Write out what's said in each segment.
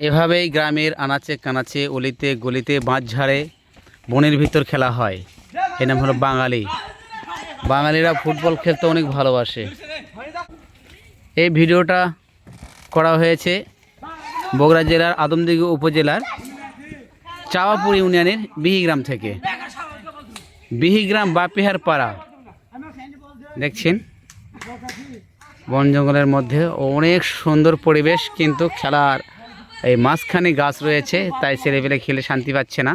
এভাবেই গ্রামের আনাচে কানাচে, অলিতে গলিতে বাঁশঝাড়ে বনের ভিতর খেলা হয়। এর নাম হলো বাঙালি। বাঙালিরা ফুটবল খেলতে অনেক ভালোবাসে। এই ভিডিওটা করা হয়েছে বগুড়া জেলার আদমদিঘি উপজেলার চাওয়াপুর ইউনিয়নের বিহিগ্রাম থেকে। বিহিগ্রাম বাপিহার পাড়া দেখছেন? বন জঙ্গলের মধ্যে অনেক সুন্দর পরিবেশ কিন্তু খেলার এই মাঝখানে গাছ রয়েছে, তাই ছেলেপেলে খেলে শান্তি পাচ্ছে না।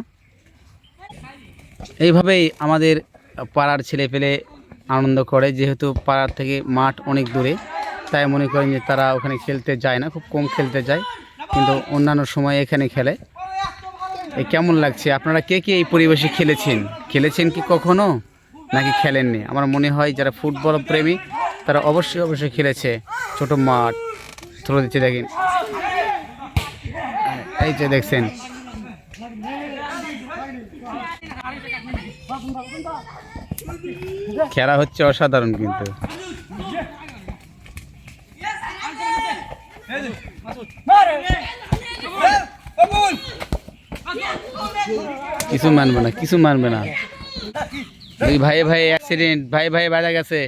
এইভাবেই আমাদের পাড়ার ছেলেপেলে আনন্দ করে, যেহেতু পাড়ার থেকে মাঠ অনেক দূরে, তাই মনে করেন যে তারা ওখানে খেলতে যায় না, খুব কম খেলতে যায়, কিন্তু অন্যান্য সময় এখানে খেলে। কেমন লাগছে? আপনারা কে কে এই পরিবেশে খেলেছেন? খেলেছেন কি কখনো? নাকি খেলেননি? আমার মনে হয় যারা ফুটবল প্রেমী, তারা অবশ্যই অবশ্যই খেলেছে। ছোট মাঠ তুলে দিচ্ছে দেখেন। এই যে দেখছেন। খেলা হচ্ছে অসাধারণ কিন্তু। কিছু মানবে না, কিছু মানবে না। দুই ভাই ভাই অ্যাক্সিডেন্ট ভাই ভাই বাজা গেছে।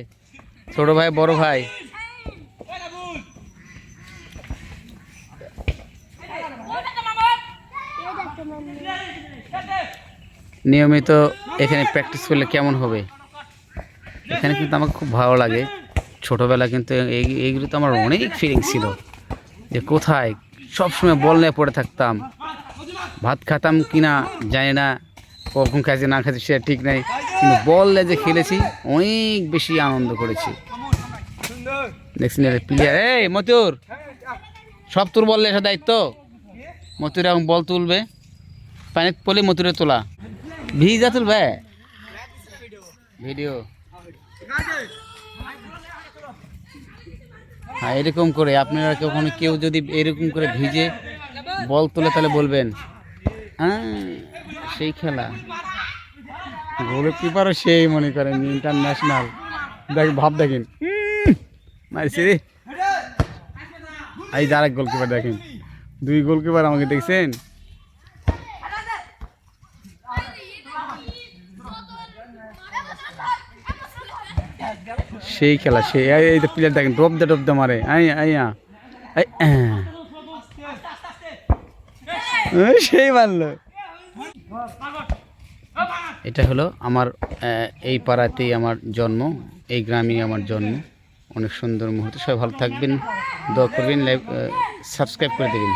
ছোট ভাই, বড় ভাই। নিয়মিত এখানে প্র্যাকটিস করলে কেমন হবে? এখানে কিন্তু আমার খুব ভালো লাগে। ছোটোবেলা কিন্তু এই- এইগুলো তো আমার অনেক ফিলিংস ছিল। যে কোথায়? সবসময় বল নিয়ে পড়ে থাকতাম। ভাত খেতাম কিনা জানি না, কখন খাইছি না খাইছি সেটা ঠিক নেই। কিন্তু বল নিয়ে যে খেলেছি, অনেক বেশি আনন্দ করেছি। দেখছেন প্লেয়ার এই মতুর সব তোর বললে এসে দায়িত্ব। মতুর এখন বল তুলবে। পানিত পলি মতুরে তোলা। ভিজা তুলবে ভিডিও হ্যাঁ এরকম করে, আপনারা কখনো কেউ যদি এরকম করে ভিজে বল তোলে, তাহলে বলবেন হ্যাঁ সেই খেলা। গোলকিপারও সেই মনে করেন ইন্টারন্যাশনাল দেখ, ভাব দেখেন। এই যে আরেক গোলকিপার দেখেন। দুই গোলকিপার আমাকে দেখছেন? সেই খেলা, সেই এই এই প্লেয়ার দেখেন ডব দে ডব দে মারে। আই আইয়া সেই মারলো। এটা হলো আমার এই পাড়াতেই আমার জন্ম, এই গ্রামেই আমার জন্ম। অনেক সুন্দর মুহূর্ত, সবাই ভালো থাকবেন, দোয়া করবেন লাইভ সাবস্ক্রাইব করে দেবেন।